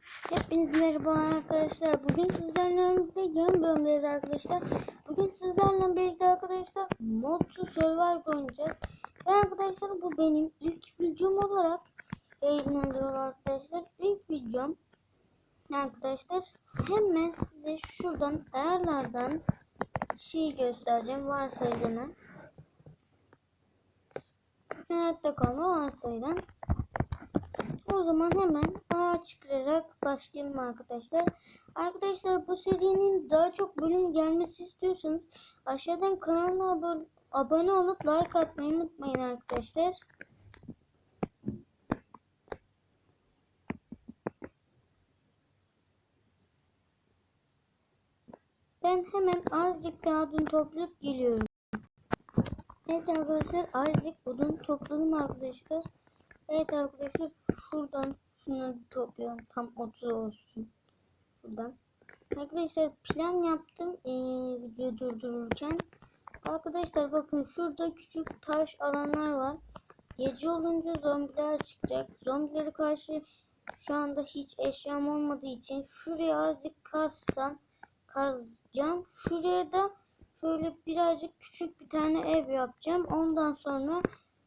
Hepiniz merhaba arkadaşlar. Bugün sizlerle birlikte yeni bölümdeyiz arkadaşlar. Bugün sizlerle birlikte arkadaşlar Modsu Survivor oynayacağız. Ve arkadaşlar bu benim ilk videom olarak yayınlanıyor arkadaşlar. İlk videom arkadaşlar hemen size şuradan ayarlardan şey göstereceğim varsayılanı. Hayatta kalma varsayılan. O zaman hemen ağaç kırarak başlayalım arkadaşlar. Arkadaşlar bu serinin daha çok bölüm gelmesi istiyorsanız aşağıdan kanalıma abone, olup like atmayı unutmayın arkadaşlar. Ben hemen azıcık daha odun toplayıp geliyorum. Evet arkadaşlar azıcık odun topladım arkadaşlar. Evet arkadaşlar şuradan şunu toplayalım tam 30 olsun. Buradan. Arkadaşlar plan yaptım ee, videoyu durdururken. Arkadaşlar bakın şurada küçük taş alanlar var. Gece olunca zombiler çıkacak. Zombilere karşı şu anda hiç eşyam olmadığı için şuraya azıcık kazsam kazacağım. Şuraya da şöyle birazcık küçük bir tane ev yapacağım. Ondan sonra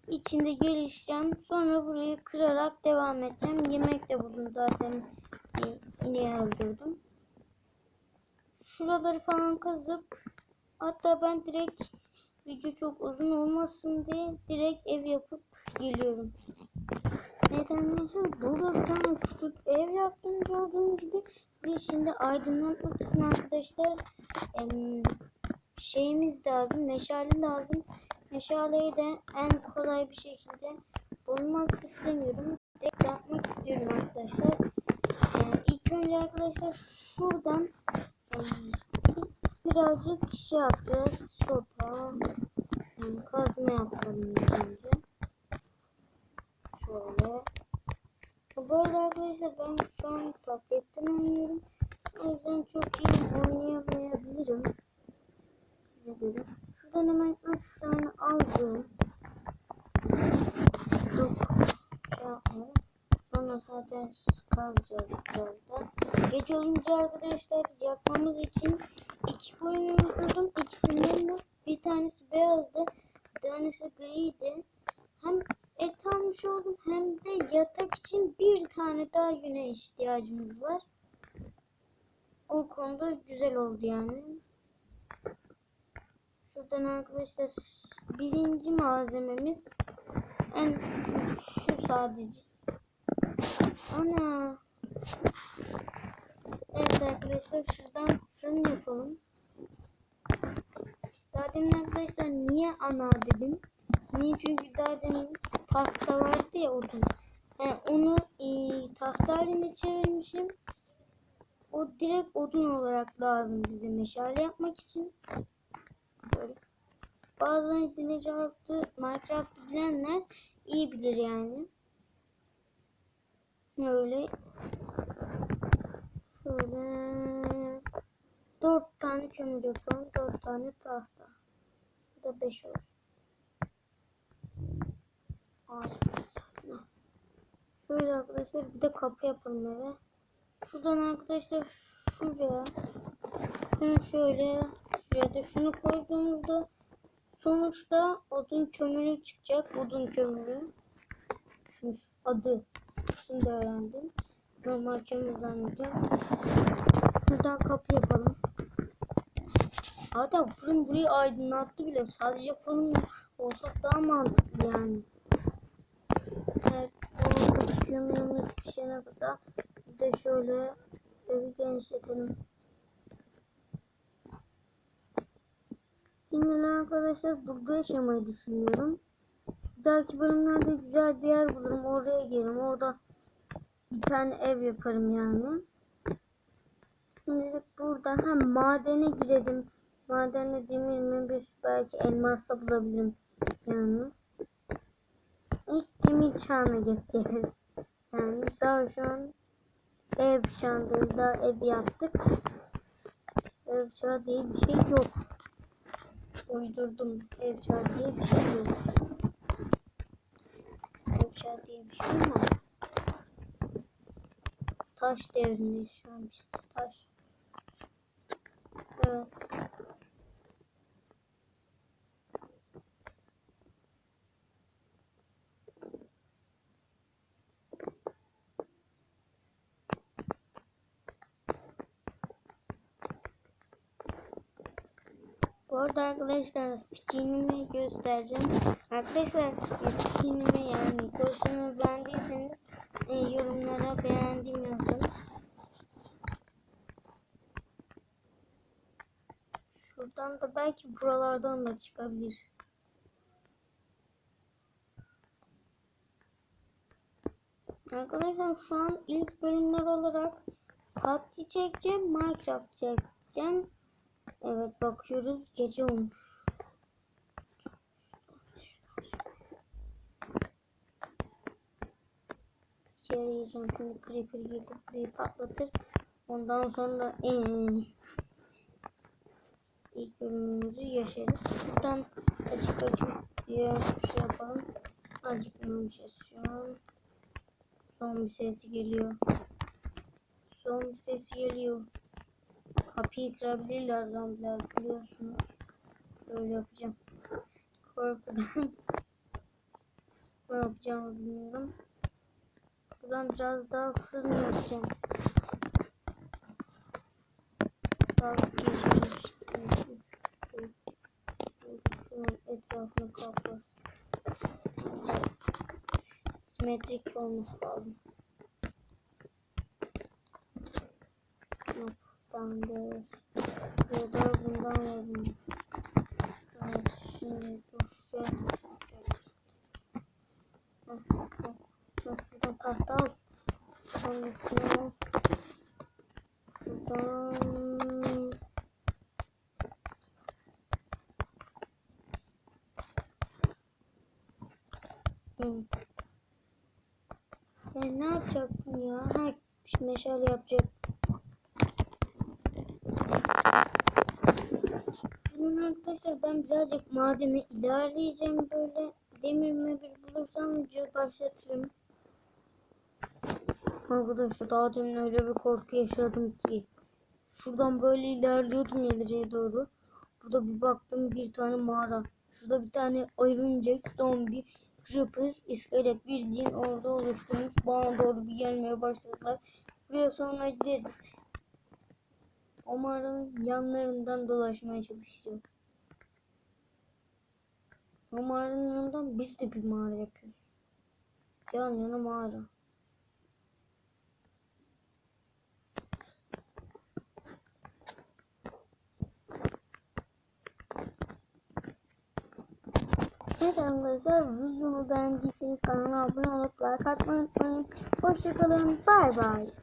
içinde gelişeceğim. Sonra burayı kırarak devam edeceğim. Yemek de buldum zaten. İneği öldürdüm. Şuraları falan kazıp hatta ben direkt video çok uzun olmasın diye direkt ev yapıp geliyorum. Evet arkadaşlar burada bir tane küçük ev yaptım gördüğünüz gibi. Bir şimdi aydınlatmak için arkadaşlar şeyimiz lazım, meşale lazım. Meşaleyi de en kolay bir şekilde bulmak istemiyorum. Direkt yapmak istiyorum arkadaşlar. Ee, ilk önce arkadaşlar şuradan birazcık şey yapacağız. Sopa, kazma yapalım önce. Şöyle. Bu arada arkadaşlar ben şu an tabletten oynuyorum. O yüzden çok iyi oynayamayabilirim. Size göre. Şuradan hemen 3 tane aldım. Dur. Şey yapmayalım. Sonra zaten kazacağız birazdan. Gece olunca arkadaşlar yakmamız için iki koyun öldürdüm. İkisinden de bir tanesi beyazdı. Bir tanesi griydi. Hem et almış oldum hem de yatak için bir tane daha güne ihtiyacımız var. O konuda güzel oldu yani. Şuradan arkadaşlar birinci malzememiz en şu sadece. Ana. Evet arkadaşlar şuradan fırın yapalım. Daha demin arkadaşlar niye ana dedim? Niye? Çünkü daha demin tahta vardı ya odun. He, onu e, tahta haline çevirmişim. O direkt odun olarak lazım bize meşale yapmak için. Böyle. Bazıları Minecraft'ı Minecraft bilenler iyi bilir yani. Böyle şöyle dört tane kömür yapalım. Dört tane tahta. Bu da beş olur. Ağaç Şöyle arkadaşlar bir de kapı yapalım eve. Şuradan arkadaşlar şuraya şunu şöyle şuraya da şunu koyduğumuzda sonuçta odun kömürü çıkacak. Odun kömürü. Şuş, adı. Şimdi öğrendim. Normal kömür zannediyorum. Şuradan kapı yapalım. Hatta fırın burayı aydınlattı bile. Sadece fırın olsa daha mantıklı yani. Evet, oradaki kömürümüz pişene kadar bir de şöyle evi genişletelim. Şimdi arkadaşlar burada yaşamayı düşünüyorum. Bir dahaki bölümlerde güzel bir yer bulurum. Oraya gelirim. Orada bir tane ev yaparım yani. Şimdi burada hem madene girelim. Madende demir mi bir belki elmas da bulabilirim. Yani. İlk demir çağına geçeceğiz. Yani daha şu an ev çağındayız. Daha ev yaptık. Ev çağı diye bir şey yok. Uydurdum. Ev çağı diye bir şey yok. Ev çağı diye bir şey olmaz. taş devrindeyiz şu an biz. Taş. Evet. Bu arada arkadaşlar skinimi göstereceğim. Arkadaşlar skinimi yani kostümü beğendiyseniz e, yorumlara beğendim yazın. Şuradan da belki buralardan da çıkabilir. Arkadaşlar şu an ilk bölümler olarak PUBG çekeceğim, Minecraft çekeceğim. Evet bakıyoruz gece olmuş. Gireceğim şimdi creeper gelip burayı patlatır. Ondan sonra ee, ilk bölümümüzü yaşarız. Buradan açık açık diye şey yapalım. Acıkmamışız şu an. Zombi sesi geliyor. Zombi sesi geliyor. Kapıyı kırabilirler zombiler biliyorsunuz. Böyle yapacağım. Korkudan ne yapacağımı bilmiyorum. Buradan biraz daha fırın yapacağım. Şunun etrafını kaplasın. Simetrik olması lazım. Bundan ya da bundan alalım. Evet, şimdi heh, Buradan tahta al. Sonra. Buradan Hı. Ben ne yapacaktım ya? Ha, meşale yapacak. Bunun arkadaşlar ben birazcık madene ilerleyeceğim böyle. Demir mebir bulursam videoyu başlatırım. Arkadaşlar daha demin öyle bir korku yaşadım ki. Şuradan böyle ilerliyordum ileriye doğru. Burada bir baktım bir tane mağara. Şurada bir tane örümcek, zombi, creeper, iskelet bildiğin orada oluşturmuş. Bana doğru bir gelmeye başladılar. Buraya sonra gideriz. O mağaranın yanlarından dolaşmaya çalışacağım. O mağaranın yanından biz de bir mağara yapıyoruz. Yan yana mağara. Evet arkadaşlar videomu beğendiyseniz kanala abone olup like atmayı unutmayın. Hoşçakalın. Bay bay.